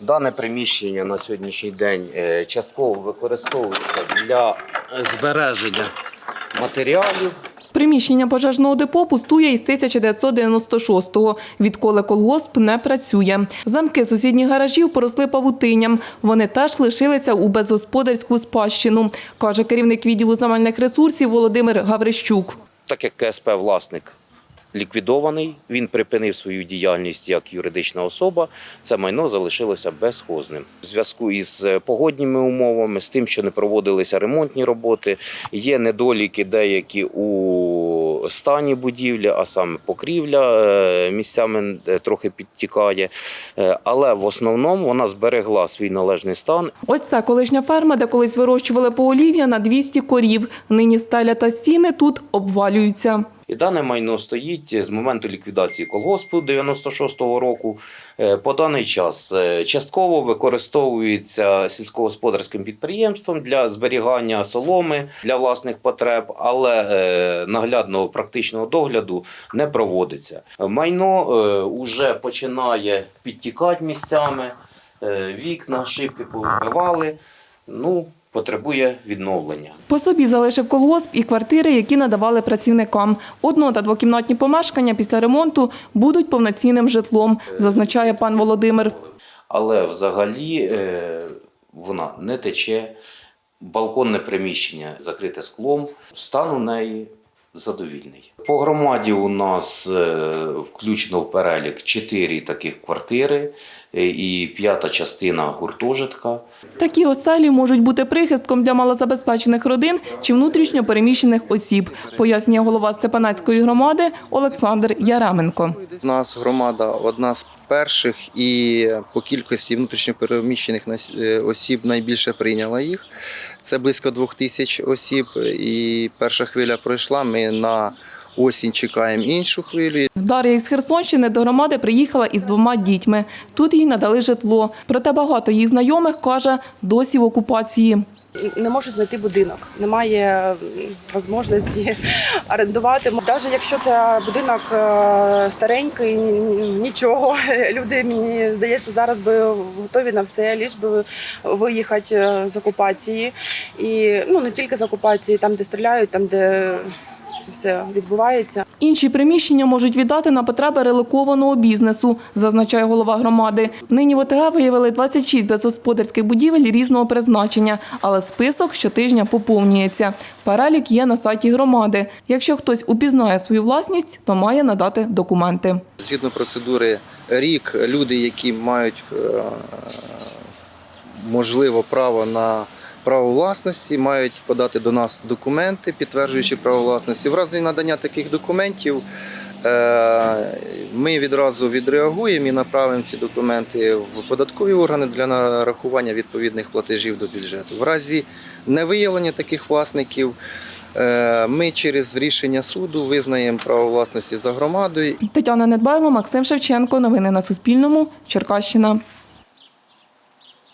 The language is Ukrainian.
Дане приміщення на сьогоднішній день е, частково використовується для збереження матеріалів. Приміщення пожежного депо пустує із 1996-го, відколи колгосп не працює. Замки сусідніх гаражів поросли павутинням. Вони теж лишилися у безгосподарську спадщину, каже керівник відділу земельних ресурсів Володимир Гаврищук. Так як КСП власник ліквідований, він припинив свою діяльність як юридична особа, це майно залишилося безхозним. У зв'язку із е, погодніми умовами, з тим, що не проводилися ремонтні роботи, є недоліки деякі у стані будівлі, а саме покрівля е, місцями трохи підтікає, Е, але в основному вона зберегла свій належний стан Ось це колишня ферма, де колись вирощували поголів'я на 200 корів. Нині стеля та стіни тут обвалюються. І дане майно стоїть з моменту ліквідації колгоспу 96-го року. Е, По даний час е, частково використовується сільськогосподарським підприємством для зберігання соломи для власних потреб, але е, наглядного практичного догляду не проводиться. Майно вже починає підтікати місцями, вікна, шибки повибивали. Ну, потребує відновлення. По собі залишив колгосп і квартири, які надавали працівникам. Одно- та двокімнатні помешкання після ремонту будуть повноцінним житлом, зазначає пан Володимир. але взагалі е, вона не тече. Балконне приміщення закрите склом. Стан у неї задовільний. По громаді у нас е, включено в перелік чотири таких квартири е, і п'ята частина гуртожитка. Такі оселі можуть бути прихистком для малозабезпечених родин чи внутрішньо переміщених осіб, пояснює голова Степанацької громади Олександр Яременко. У нас громада одна з перших і по кількості внутрішньопереміщених нас- е, осіб найбільше прийняла їх. Це близько двох тисяч осіб. І перша хвиля пройшла. Ми на осінь чекаємо іншу хвилю. Дар'я із Херсонщини до громади приїхала із двома дітьми. Тут їй надали житло. Проте багато її знайомих каже, досі в окупації. Не можу знайти будинок. Немає можливості орендувати. Навіть якщо це будинок е, старенький, ні- ні- нічого. Люди мені здається зараз би готові на все, ліж би виїхати е, з окупації. І ну не тільки з окупації, там де стріляють, там де це все відбувається. Інші приміщення можуть віддати на потреби релокованого бізнесу, зазначає голова громади. Нині в ОТГ виявили 26 безгосподарських будівель різного призначення, але список щотижня поповнюється. Перелік є на сайті громади. Якщо хтось упізнає свою власність, то має надати документи. Згідно процедури, рік люди, які мають е, можливо право на право власності, мають подати до нас документи, підтверджуючи право власності. В разі надання таких документів е, ми відразу відреагуємо і направимо ці документи в податкові органи для нарахування відповідних платежів до бюджету. В разі невиявлення таких власників. е, Ми через рішення суду визнаємо право власності за громадою Тетяна Недбайло, Максим Шевченко. Новини на Суспільному. Черкащина.